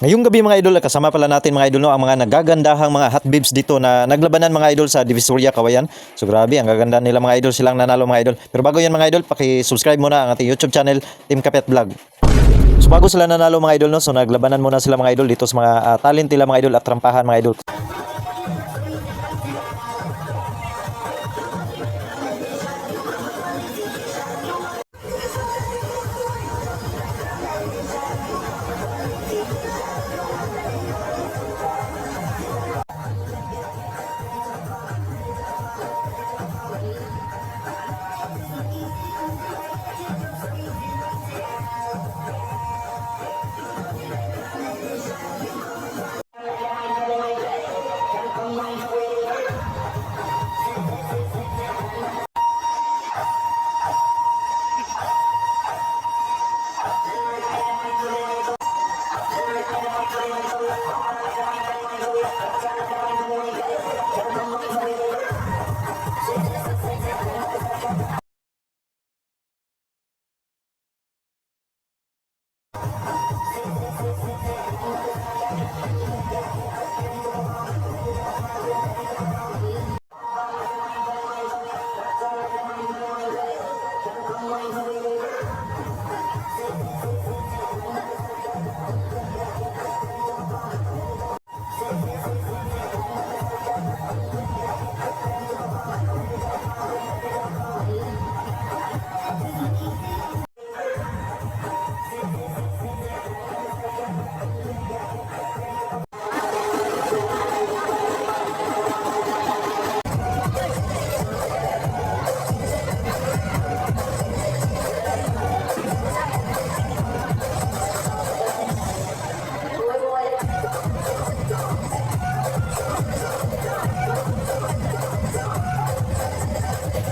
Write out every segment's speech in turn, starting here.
Ngayong gabi mga idol, kasama pala natin mga idol no, ang mga nagagandahang mga hot babes dito na naglabanan mga idol sa Divisoria Kawayan. So grabe, ang gaganda nila mga idol, silang nanalo mga idol. Pero bago yan mga idol, paki-subscribe muna ang ating YouTube channel, Team Kapet Vlog. So bago sila nanalo mga idol no, so naglabanan muna sila mga idol dito sa mga ah, talent nila mga idol at trampahan mga idol.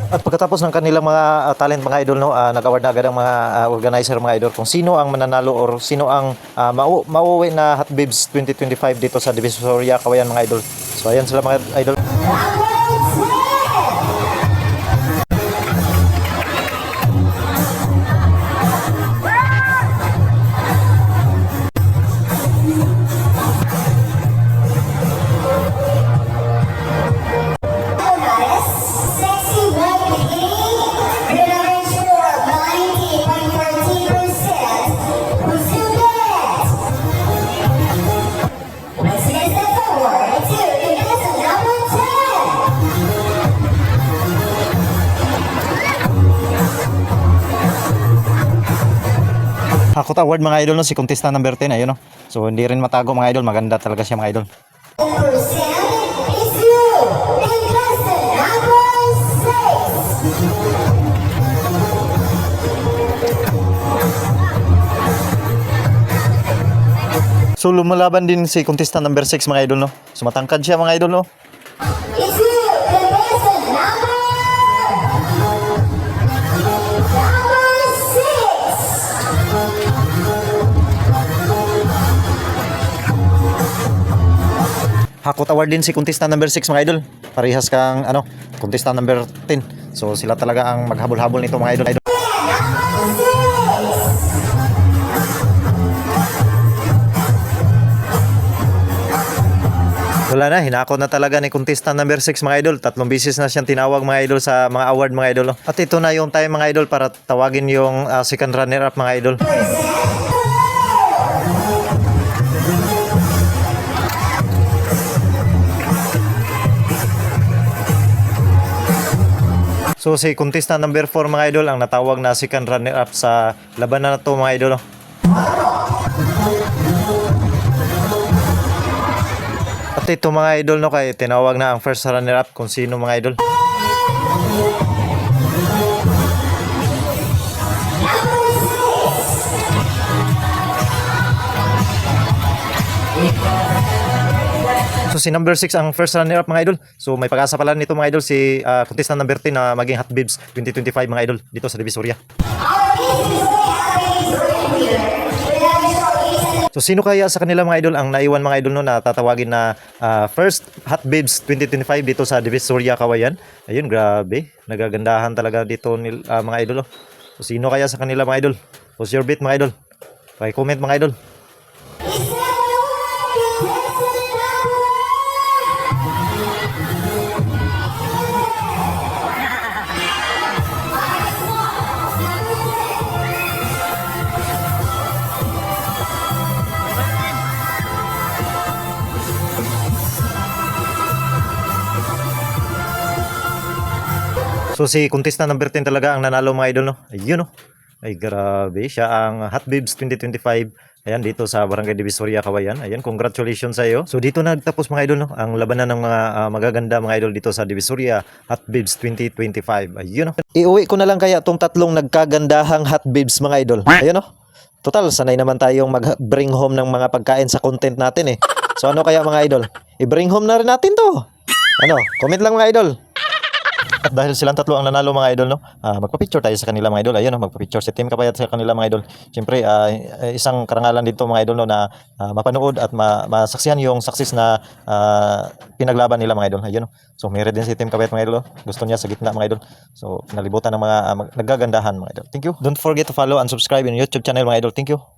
At pagkatapos ng kanilang mga ah, talent mga idol no, ah, nag-award na agad ang mga ah, organizer mga idol kung sino ang mananalo or sino ang uh, mau mauwi na Hot Babes 2025 dito sa Divisoria Kawayan mga idol. So ayan sila mga idol. Hakot Award mga idol no, si contestant number 10 ayun no. So hindi rin matago mga idol, maganda talaga siya mga idol. Percent is you, contestant number 6. So lumalaban din si contestant number 6 mga idol no. So matangkad siya mga idol no. Is you, contestant number number Hakot Award din si contestant number 6 mga idol. Parehas kang ano, contestant number 10. So sila talaga ang maghabol-habol nito mga idol. idol. Wala na, hinako na talaga ni contestant number 6 mga idol. Tatlong bisis na siyang tinawag mga idol sa mga award mga idol. At ito na yung time mga idol para tawagin yung ah, second runner up mga idol. So si contestant number 4 mga idol ang natawag na second runner up sa labanan na to mga idol. no? At ito mga idol no kay tinawag na ang first runner up kung sino mga idol. Si number 6 ang first runner up mga idol. So may pag-asa pala nito mga idol si ah, contestant number 10 na maging Hot Bibs 2025 mga idol dito sa Divisoria. So sino kaya sa kanila mga idol ang naiwan mga idol no na tatawagin na ah, first Hot Babes 2025 dito sa Divisoria Kawayan? Ayun, grabe. Nagagandahan talaga dito nil, ah, mga idol. oh. So sino kaya sa kanila mga idol? What's your beat mga idol? Paki-comment mga idol. So si contestant number 10 talaga ang nanalo mga idol no. Ayun no. Ay grabe siya ang Hot Babes 2025. Ayan dito sa Barangay Divisoria Kawayan. Ayan congratulations sa iyo. So dito nagtapos mga idol no ang labanan ng mga ah, magaganda mga idol dito sa Divisoria Hot Babes 2025. Ayun no. Iuwi ko na lang kaya tong tatlong nagkagandahang Hot Babes mga idol. Ayun no. Total sanay naman tayong mag-bring home ng mga pagkain sa content natin eh. So ano kaya mga idol? I-bring home na rin natin to. Ano? Comment lang mga idol. Dahil silang tatlo ang nanalo mga idol, no? ah, magpa-picture tayo sa kanila mga idol. Ayun, no? magpa-picture si Team Kapayat sa kanila mga idol. Siyempre, ah, isang karangalan dito mga idol no, na ah, mapanood at ma masaksihan yung success na ah, pinaglaban nila mga idol. Ayun, no? So, meron din si Team Kapayat mga idol. no? Gusto niya sa gitna mga idol. So, nalibutan ng mga mag- nagagandahan mga idol. Thank you. Don't forget to follow and subscribe in YouTube channel mga idol. Thank you.